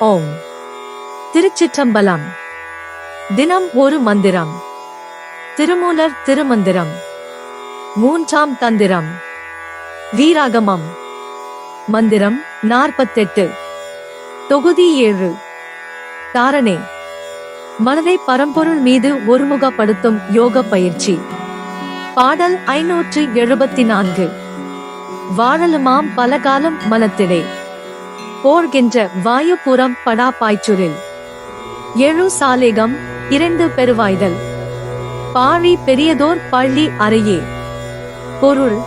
ஓம். திருச்சிற்றம்பலம். தினம் ஒரு மந்திரம். திருமூலர் திருமந்திரம். மூன்றாம் தந்திரம். வீராகமம். மந்திரம் நாற்பத்தெட்டு. தொகுதி ஏழு. தாரணே. மனதை பரம்பொருள் மீது ஒருமுகப்படுத்தும் யோக பயிற்சி. பாடல் ஐநூற்று எழுபத்தி நான்கு. வாழலுமாம் பலகாலம் மனத்திலே. போர்கின்ற வாயுபுறம் படா பாய்ச்சுரில். எழு சாலேகம் இரண்டு பெருவாய்தல். பாழி பெரியதோர் பள்ளி அறையே. பொருள்.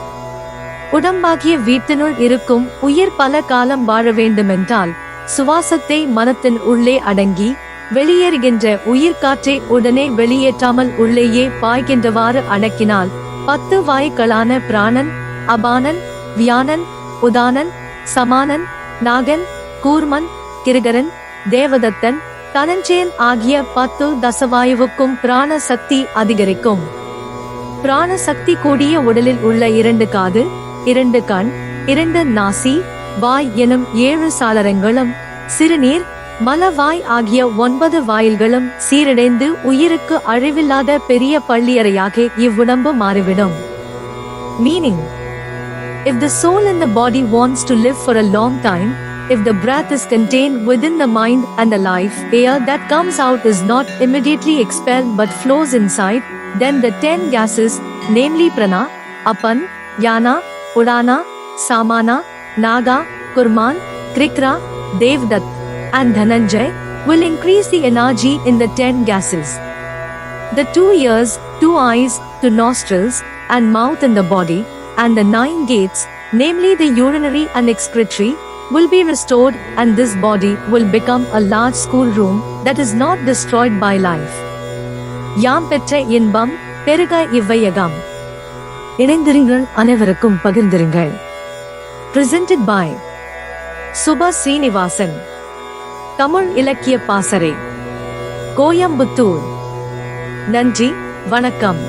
உடம்பாகிய வீட்டினுள் இருக்கும் உயிர் பல காலம் வாழ வேண்டுமென்றால் சுவாசத்தை மனத்தின் உள்ளே அடங்கி வெளியேறுகின்ற உயிர்காற்றை உடனே வெளியேற்றாமல் உள்ளேயே பாய்கின்றவாறு அடக்கினால் பத்து வாயுக்களான பிராணன் அபானன் வியானன் உதானன் சமானன் நாகன் கூர்மன் கிருகரன் தேவதத்தன் தனஞ்சயன் ஆகிய பத்து தசவாயுவுக்கும் பிராண சக்தி அதிகரிக்கும். பிராண சக்தி கூடிய உடலில் உள்ள இரண்டு காது இரண்டு கண் இரண்டு நாசி வாய் எனும் ஏழு சாளரங்களும் சிறுநீர் மலவாய் ஆகிய ஒன்பது வாயில்களும் சீரடைந்து உயிருக்கு அழிவில்லாத பெரிய பள்ளியறையாக இவ்வுடம்பு மாறிவிடும். Meaning If the soul and the body wants to live for a long time, if the breath is contained within the mind and the life air that comes out is not immediately expelled but flows inside, then the ten gases, namely prana, apan, yana, udana, samana, naga, kurman, krikra, devdat, and dhananjay, will increase the energy in the ten gases. The two ears, two eyes, two nostrils, and mouth in the body, and the nine gates, namely the urinary and excretory, will be restored, and this body will become a large schoolroom that is not destroyed by life. யாம் பெற்ற இன்பம் பெருக இவ்வையகம் இணைந்திருங்கள் அனைவருக்கும் பகிர்ந்திருங்கள் presented by Subha Srinivasan Tamil இலக்கிய பாசறை கோயம்புத்தூர் நன்றி வணக்கம்